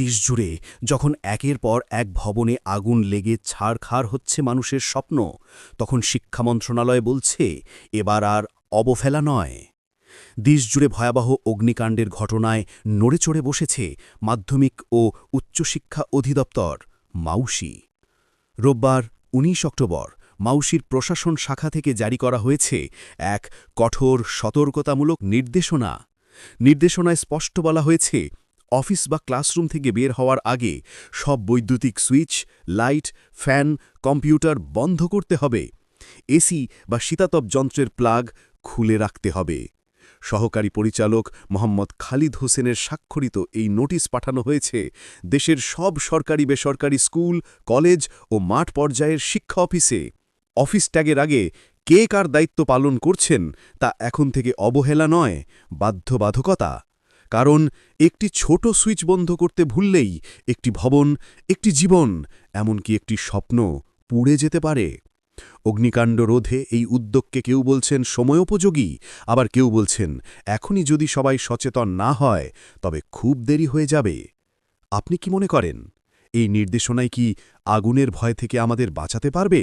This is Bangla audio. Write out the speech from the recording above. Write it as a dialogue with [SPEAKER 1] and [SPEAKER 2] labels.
[SPEAKER 1] দেশ জুড়ে যখন একের পর এক ভবনে আগুন লেগে ছাড়খাড় হচ্ছে মানুষের স্বপ্ন, তখন শিক্ষা মন্ত্রণালয় বলছে, এবার আর অবফেলা নয়। দেশজুড়ে ভয়াবহ অগ্নিকাণ্ডের ঘটনায় নড়েচড়ে বসেছে মাধ্যমিক ও উচ্চশিক্ষা অধিদপ্তর, মাউসি। রোববার ১৯ অক্টোবর মাউসির প্রশাসন শাখা থেকে জারি করা হয়েছে এক কঠোর সতর্কতামূলক নির্দেশনা। নির্দেশনায় স্পষ্ট বলা হয়েছে অফিস বা ক্লাসরুম থেকে বের হওয়ার আগে সব বৈদ্যুতিক সুইচ, লাইট, ফ্যান, কম্পিউটার বন্ধ করতে হবে। এসি বা শীতাতপ যন্ত্রের প্লাগ খুলে রাখতে হবে। সহকারী পরিচালক মোহাম্মদ খালিদ হোসেনের স্বাক্ষরিত এই নোটিশ পাঠানো হয়েছে দেশের সব সরকারি বেসরকারি স্কুল, কলেজ ও মাঠ পর্যায়ের শিক্ষা অফিসে। অফিস ট্যাগের আগে কে কার দায়িত্ব পালন করছেন তা এখন থেকে অবহেলা নয়, বাধ্যবাধকতা। কারণ একটি ছোট সুইচ বন্ধ করতে ভুললেই একটি ভবন, একটি জীবন, এমনকি একটি স্বপ্ন পুড়ে যেতে পারে। অগ্নিকাণ্ড রোধে এই উদ্যোগকে কেউ বলছেন সময়োপযোগী, আবার কেউ বলছেন এখনই যদি সবাই সচেতন না হয়, তবে খুব দেরি হয়ে যাবে। আপনি কি মনে করেন? এই নির্দেশনায় কি আগুনের ভয় থেকে আমাদের বাঁচাতে পারবে?